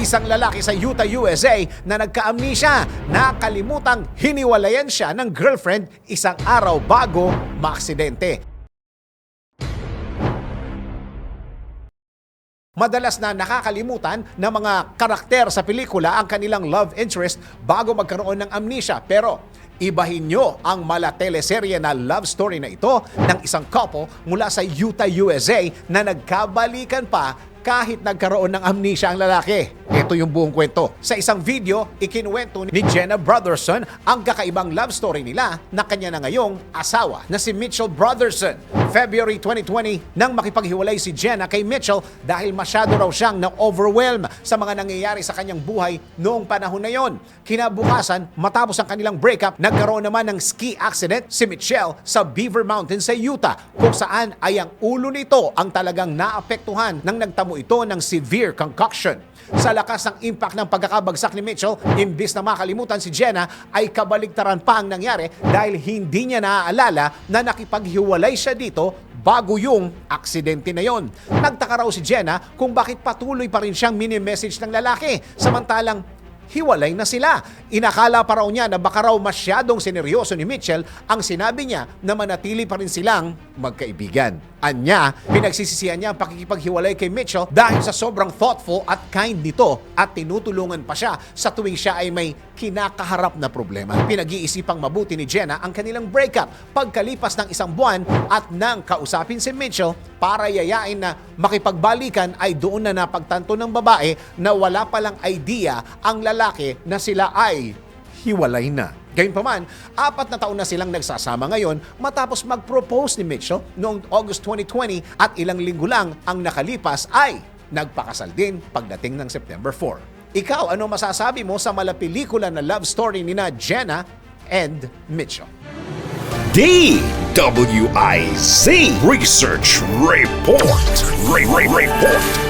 Isang lalaki sa Utah, USA na nagka-amnesia. Nakalimutang hiniwalayan siya ng girlfriend isang araw bago maaksidente. Madalas na nakakalimutan ng mga karakter sa pelikula ang kanilang love interest bago magkaroon ng amnesia. Pero ibahin nyo ang mala teleserye na love story na ito ng isang couple mula sa Utah, USA na nagkabalikan pa kahit nagkaroon ng amnesia ang lalaki. Ito yung buong kwento. Sa isang video, ikinuwento ni Jenna Brotherson ang kakaibang love story nila na kanya na ngayong asawa na si Mitchell Brotherson. February 2020 nang makipaghiwalay si Jenna kay Mitchell dahil masyado raw siyang na-overwhelm sa mga nangyayari sa kanyang buhay noong panahon na yon. Kinabukasan, matapos ang kanilang breakup, nagkaroon naman ng ski accident si Mitchell sa Beaver Mountain sa Utah kung saan ay ang ulo nito ang talagang naapektuhan nang nagtamo ito ng severe concoction. Sa lakas ng impact ng pagkakabagsak ni Mitchell, imbis na makalimutan si Jenna, ay kabaligtaran pa ang nangyari dahil hindi niya naaalala na nakipaghiwalay siya dito bago yung aksidente na yon. Nagtaka raw si Jenna kung bakit patuloy pa rin siyang mini-message ng lalaki samantalang hiwalay na sila. Inakala pa raw niya na baka raw masyadong sineryoso ni Mitchell ang sinabi niya na manatili pa rin silang magkaibigan. Anya, pinagsisisihan niya ang pakikipaghiwalay kay Mitchell dahil sa sobrang thoughtful at kind nito at tinutulungan pa siya sa tuwing siya ay may kinakaharap na problema. Pinag-iisipang mabuti ni Jenna ang kanilang breakup pagkalipas ng isang buwan at nang kausapin si Mitchell para yayain na makipagbalikan ay doon na napagtanto ng babae na wala palang idea ang lalaki na sila ay hiwalay na. Gayunpaman, apat na taon na silang nagsasama ngayon matapos mag-propose ni Mitchell noong August 2020 at ilang linggo lang ang nakalipas ay nagpakasal din pagdating ng September 4. Ikaw, ano masasabi mo sa malapelikula na love story ni na Jenna and Mitchell? DWIZ Research Report. Re- Re- Report.